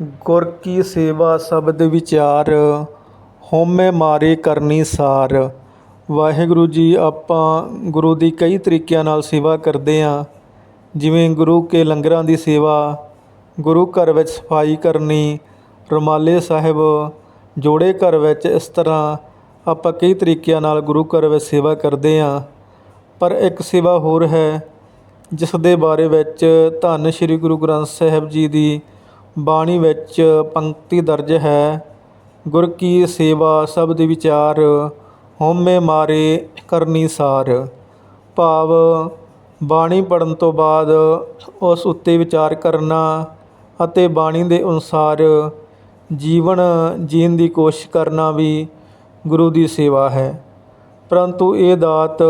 ਗੁਰ ਕੀ ਸੇਵਾ ਸ਼ਬਦ ਵਿਚਾਰ, ਹਉਮੈ ਮਾਰੇ ਕਰਨੀ ਸਾਰ। ਵਾਹਿਗੁਰੂ ਜੀ, ਆਪਾਂ ਗੁਰੂ ਦੀ ਕਈ ਤਰੀਕਿਆਂ ਨਾਲ ਸੇਵਾ ਕਰਦੇ ਹਾਂ ਜਿਵੇਂ ਗੁਰੂ ਕੇ ਲੰਗਰਾਂ ਦੀ ਸੇਵਾ, ਗੁਰੂ ਘਰ ਵਿੱਚ ਸਫ਼ਾਈ ਕਰਨੀ, ਰੁਮਾਲੇ ਸਾਹਿਬ, ਜੋੜੇ ਘਰ ਵਿੱਚ ਇਸ ਤਰ੍ਹਾਂ ਆਪਾਂ ਕਈ ਤਰੀਕਿਆਂ ਨਾਲ ਗੁਰੂ ਘਰ ਵਿੱਚ ਸੇਵਾ ਕਰਦੇ ਹਾਂ ਪਰ ਇੱਕ ਸੇਵਾ ਹੋਰ ਹੈ, ਜਿਸ ਦੇ ਬਾਰੇ ਵਿੱਚ ਧੰਨ ਸ਼੍ਰੀ ਗੁਰੂ ਗ੍ਰੰਥ ਸਾਹਿਬ ਜੀ ਦੀ ਬਾਣੀ ਵਿੱਚ ਪੰਕਤੀ ਦਰਜ ਹੈ, ਗੁਰ ਕੀ ਸੇਵਾ ਸ਼ਬਦ ਵਿਚਾਰ, ਹਉਮੈ ਮਾਰੇ ਕਰਨੀ ਸਾਰ। ਭਾਵ, ਬਾਣੀ ਪੜਨ ਤੋਂ ਬਾਅਦ ਉਸ ਉੱਤੇ ਵਿਚਾਰ ਕਰਨਾ ਅਤੇ ਬਾਣੀ ਦੇ ਅਨੁਸਾਰ ਜੀਵਨ ਜੀਣ ਦੀ ਕੋਸ਼ਿਸ਼ ਕਰਨਾ ਵੀ ਗੁਰੂ ਦੀ ਸੇਵਾ ਹੈ। ਪਰੰਤੂ ਇਹ ਦਾਤ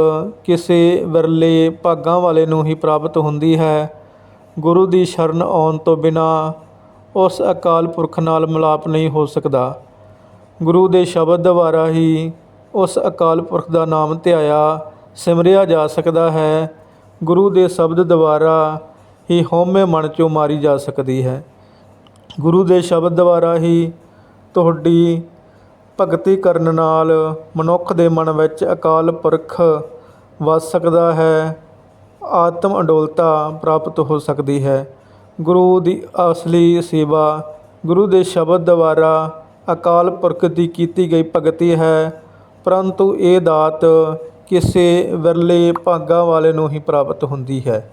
ਕਿਸੇ ਵਿਰਲੇ ਭਾਗਾਂ ਵਾਲੇ ਨੂੰ ਹੀ ਪ੍ਰਾਪਤ ਹੁੰਦੀ ਹੈ। ਗੁਰੂ ਦੀ ਸ਼ਰਨ ਆਉਣ ਤੋਂ ਬਿਨਾ ਉਸ ਅਕਾਲ ਪੁਰਖ ਨਾਲ ਮਿਲਾਪ ਨਹੀਂ ਹੋ ਸਕਦਾ। ਗੁਰੂ ਦੇ ਸ਼ਬਦ ਦੁਆਰਾ ਹੀ ਉਸ ਅਕਾਲ ਪੁਰਖ ਦਾ ਨਾਮ ਧਿਆਇਆ, ਸਿਮਰਿਆ ਜਾ ਸਕਦਾ ਹੈ। ਗੁਰੂ ਦੇ ਸ਼ਬਦ ਦੁਆਰਾ ਹੀ ਹਉਮੈ ਮਨ ਚੋਂ ਮਾਰੀ ਜਾ ਸਕਦੀ ਹੈ। ਗੁਰੂ ਦੇ ਸ਼ਬਦ ਦੁਆਰਾ ਹੀ ਤੁਹਾਡੀ ਭਗਤੀ ਕਰਨ ਨਾਲ ਮਨੁੱਖ ਦੇ ਮਨ ਵਿੱਚ ਅਕਾਲ ਪੁਰਖ ਵਸ ਸਕਦਾ ਹੈ। ਆਤਮ ਅਡੋਲਤਾ ਪ੍ਰਾਪਤ ਹੋ ਸਕਦੀ ਹੈ। ਗੁਰੂ ਦੀ ਅਸਲੀ ਸੇਵਾ, ਗੁਰੂ ਦੇ ਸ਼ਬਦ ਦੁਆਰਾ ਅਕਾਲ ਪੁਰਖ ਦੀ ਕੀਤੀ ਗਈ ਭਗਤੀ ਹੈ। ਪਰੰਤੂ ਇਹ ਦਾਤ ਕਿਸੇ ਵਿਰਲੇ ਭਾਗਾਂ ਵਾਲੇ ਨੂੰ ਹੀ ਪ੍ਰਾਪਤ ਹੁੰਦੀ ਹੈ।